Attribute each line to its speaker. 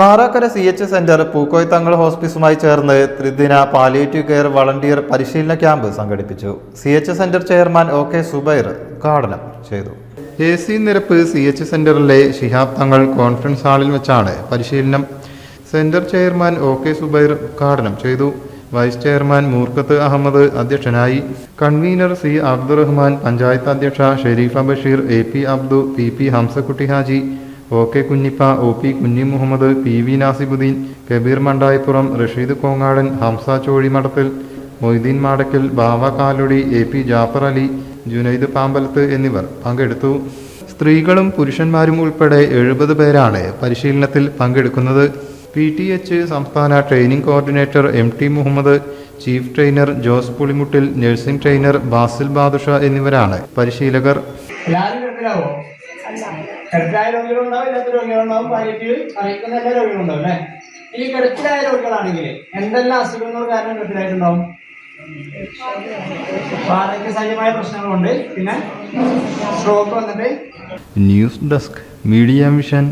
Speaker 1: Marakkara C H centre Pookoya Thangal ഹോസ്പിസുമായി ചേർന്ന് ത്രിദിന palliative care volunteer പരിശീലന ക്യാമ്പ് സംഘടിപ്പിച്ചു. C H centre chairman O K Zubair ഉദ്ഘാടനം ചെയ്തു. A C Nirappu C H സെന്ററിലെ Shihab Thangal conference ഹാളിൽ വെച്ചാണ് പരിശീലനം. Centre chairman O K Zubair ഉദ്ഘാടനം ചെയ്തു. വൈസ് ചെയർമാൻ മൂർക്കത്ത് അഹമ്മദ് അധ്യക്ഷനായി. കൺവീനർ സി അബ്ദുറഹ്മാൻ പഞ്ചായത്ത് അധ്യക്ഷ Sherifa Basheer A P Abdu P P Hamsakutty Haji O K Kunhippa O P Kunhi Muhammed P V Nasibuddin Kabeer Mandayippuram Rasheed Kongadan Hamsa Chozhimadathil Moideen Madakkal Bava Kaludi A P Jafar Ali Junaid Pambalath എന്നിവർ പങ്കെടുത്തു. സ്ത്രീകളും പുരുഷന്മാരും ഉൾപ്പെടെ എഴുപത് പേരാണ് പരിശീലനത്തിൽ പങ്കെടുക്കുന്നത്. P T H സംസ്ഥാന training coordinator M T Muhammed chief trainer Jose Pulimuttil nursing trainer Basil Badusha എന്നിവരാണ് പരിശീലകർ.
Speaker 2: കിടപ്പിലായ രോഗികളുണ്ടാവും ഇല്ലാത്ത രോഗികളുണ്ടാവും പാലിയേറ്റീവ് അറിയിക്കുന്ന എല്ലാ രോഗികളുണ്ടാവും അല്ലേ? ഈ കിടപ്പിലായ രോഗികളാണെങ്കിൽ എന്തെല്ലാം അസുഖങ്ങൾ കാരണം കിടപ്പിലായിട്ടുണ്ടാവും? ആരോഗ്യസഹജമായ പ്രശ്നങ്ങളുണ്ട്. പിന്നെ സ്ട്രോക്ക് വന്നിട്ട്
Speaker 1: ന്യൂസ് ഡെസ്ക് മീഡിയ മിഷൻ.